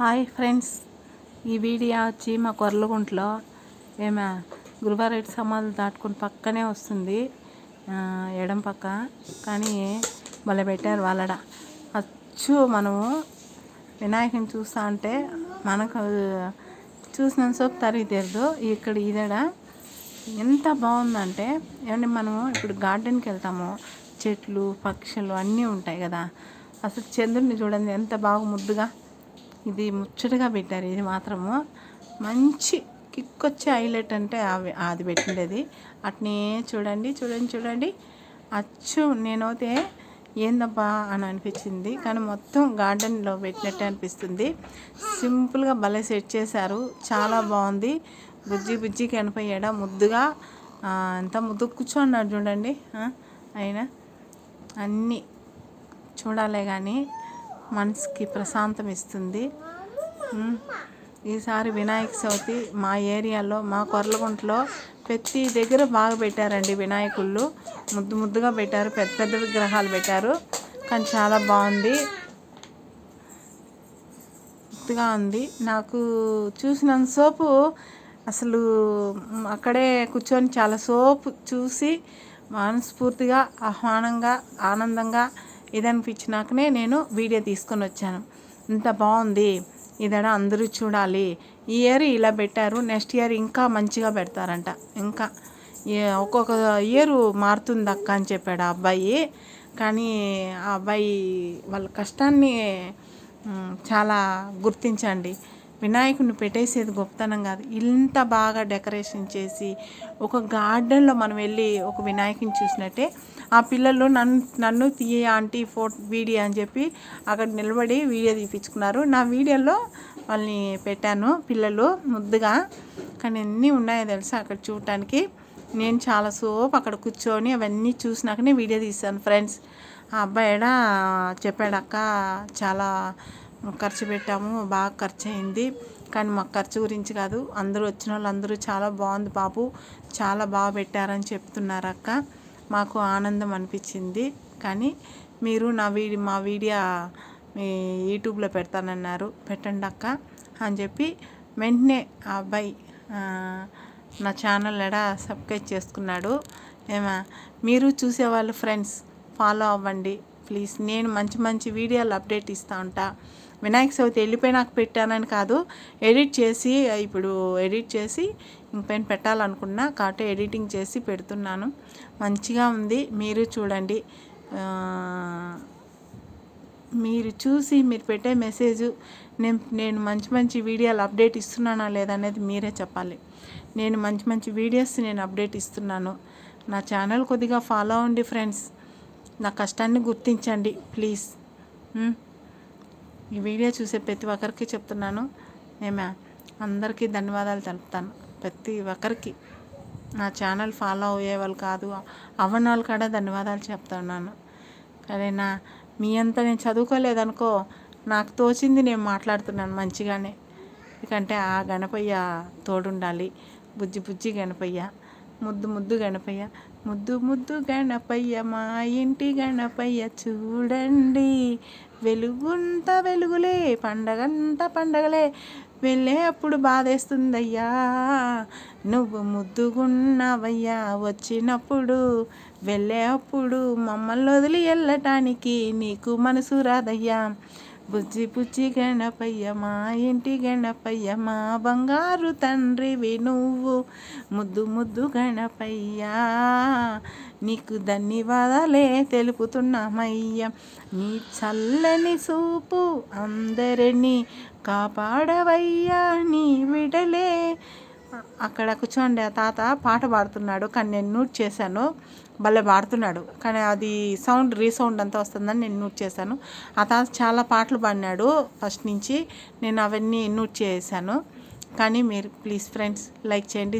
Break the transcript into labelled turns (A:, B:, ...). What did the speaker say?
A: Hi friends. ఈ video వచ్చి మా కొర్లగుంట్లో ఏమా గురువారెడ్డి సమాధులు దాటుకుని పక్కనే వస్తుంది. ఎడం పక్క. కానీ మళ్ళీ పెట్టారు వాళ్ళడ. అచ్చు మనము వినాయకుని చూస్తా అంటే మనకు చూసిన సోపు తరిగి తీరదు. ఇక్కడ ఇదడ ఎంత బాగుందంటే ఏమంటే మనము ఇప్పుడు గార్డెన్కి వెళ్తాము. చెట్లు పక్షులు అన్నీ ఉంటాయి కదా. అసలు చంద్రుడిని చూడండి ఎంత బాగా ముద్దుగా ఇది ముచ్చటగా పెట్టారు. ఇది మాత్రము మంచి కిక్ వచ్చే హైలైట్ అంటే అవి అది పెట్టిండేది. అట్నే చూడండి చూడండి చూడండి. అచ్చు నేనైతే ఏందబ్బా అని అనిపించింది. కానీ మొత్తం గార్డెన్లో పెట్టినట్టే అనిపిస్తుంది. సింపుల్గా భలే సెట్ చేశారు. చాలా బాగుంది. బుజ్జి బుజ్జి కనిపోయాడా ముద్దుగా ఎంత ముద్దు కూర్చోన్నాడు చూడండి. అయినా అన్నీ చూడాలే కానీ మనసుకి ప్రశాంతం ఇస్తుంది ఈసారి వినాయక చవితి మా ఏరియాలో మా కొర్లగుంటలో ప్రతి దగ్గర బాగా పెట్టారండి వినాయకుళ్ళు. ముద్దు ముద్దుగా పెట్టారు పెద్ద పెద్ద విగ్రహాలు పెట్టారు. కానీ చాలా బాగుంది. ముద్దుగా ఉంది. నాకు చూసినంత సోపు అసలు అక్కడే కూర్చొని చాలా సోపు చూసి మనస్ఫూర్తిగా ఆహ్వానంగా ఆనందంగా ఇదనిపించినాకనే నేను వీడియో తీసుకొని వచ్చాను. ఇంత బాగుంది. ఇదడ అందరూ చూడాలి. ఈ ఇయర్ ఇలా పెట్టారు. నెక్స్ట్ ఇయర్ ఇంకా మంచిగా పెడతారంట. ఇంకా ఒక్కొక్క ఇయర్ మారుతుంది అక్క అని చెప్పాడు ఆ అబ్బాయి. కానీ ఆ అబ్బాయి వాళ్ళ కష్టాన్ని చాలా గుర్తించండి. వినాయకుడిని పెట్టేసేది గొప్పతనం కాదు. ఇంత బాగా డెకరేషన్ చేసి ఒక గార్డెన్లో మనం వెళ్ళి ఒక వినాయకుని చూసినట్టే ఆ పిల్లలు నన్ను నన్ను తీయ ఆంటీ ఫోటో వీడియో అని చెప్పి అక్కడ నిలబడి వీడియో తీపించుకున్నారు నా వీడియోలో వాళ్ళని పెట్టాను పిల్లలు ముద్దుగా. కానీ అన్నీ ఉన్నాయో తెలుసా అక్కడ చూడటానికి నేను చాలా సోపు అక్కడ కూర్చొని అవన్నీ చూసినాకనే వీడియో తీశాను ఫ్రెండ్స్. ఆ అబ్బాయి చెప్పాడక్క చాలా ఖర్చు పెట్టాము బాగా ఖర్చు అయింది కానీ మాకు ఖర్చు గురించి కాదు. అందరూ వచ్చిన వాళ్ళు అందరూ చాలా బాగుంది బాబు. చాలా బాగా పెట్టారని చెప్తున్నారు అక్క. మాకు ఆనందం అనిపించింది. కానీ మీరు నా వీడి మా వీడియో మీ యూట్యూబ్లో పెడతానన్నారు. పెట్టండి అక్క అని చెప్పి వెంటనే ఆ అబ్బాయి నా ఛానల్ ఎడ సబ్స్క్రైబ్ చేసుకున్నాడు. ఏమా మీరు చూసేవాళ్ళు ఫ్రెండ్స్ ఫాలో అవ్వండి. ప్లీజ్ నేను మంచి మంచి వీడియోలు అప్డేట్ ఇస్తూ ఉంటా. వినాయక చవితి వెళ్ళిపోయినాక పెట్టానని కాదు ఎడిట్ చేసి ఇప్పుడు ఎడిట్ చేసి ఇంకపైన పెట్టాలనుకున్నా కాబట్టి ఎడిటింగ్ చేసి పెడుతున్నాను. మంచిగా ఉంది మీరు చూడండి. మీరు చూసి మీరు పెట్టే మెసేజ్ నేను నేను మంచి మంచి వీడియోలు అప్డేట్ ఇస్తున్నానా లేదనేది మీరే చెప్పాలి. నేను మంచి మంచి వీడియోస్ నేను అప్డేట్ ఇస్తున్నాను. నా ఛానల్ కొద్దిగా ఫాలో అవ్వండి ఫ్రెండ్స్. నా కష్టాన్ని గుర్తించండి ప్లీజ్. ఈ వీడియో చూసే ప్రతి ఒక్కరికి చెప్తున్నాను. ఏమే? అందరికీ ధన్యవాదాలు తెలుపుతాను. ప్రతి ఒక్కరికి. నా ఛానల్ ఫాలో అయ్యే వాళ్ళు కాదు అవ్వని వాళ్ళు కూడా ధన్యవాదాలు చెప్తున్నాను. సరేనా? మీ అంతా నేను చదువుకోలేదనుకో నాకు తోచింది నేను మాట్లాడుతున్నాను మంచిగానే. ఎందుకంటే ఆ గణపయ్య తోడుండాలి. బుజ్జి బుజ్జి గణపయ్య. ముద్దు ముద్దు గణపయ్య ముద్దు ముద్దు గణపయ్య మా ఇంటి గణపయ్య చూడండి. వెలుగుంత వెలుగులే పండగంత పండగలే వెళ్ళే అప్పుడు బాధేస్తుందయ్యా. నువ్వు ముద్దుగున్నావయ్యా వచ్చినప్పుడు వెళ్ళే అప్పుడు మమ్మల్ని వదిలి వెళ్ళటానికి నీకు మనసు రాదయ్యా. బుజ్జి బుజ్జి గణపయ్య మా ఇంటి గణపయ్య మా బంగారు తండ్రివి నువ్వు. ముద్దు ముద్దు గణపయ్యా నీకు ధన్యవాదాలే తెలుపుతున్నామయ్య. నీ చల్లని సూపు అందరినీ కాపాడవయ్యా నీ విడలే. అక్కడ కూర్చోండి ఆ తాత పాట పాడుతున్నాడు కానీ నేను నోట్ చేశాను. భలే పాడుతున్నాడు. కానీ అది సౌండ్ రీసౌండ్ అంతా వస్తుందని నేను నోట్ చేశాను. ఆ తాత చాలా పాటలు పాడినాడు ఫస్ట్ నుంచి. నేను అవన్నీ నోట్ చేశాను. కానీ మీరు ప్లీజ్ ఫ్రెండ్స్ లైక్ చేయండి.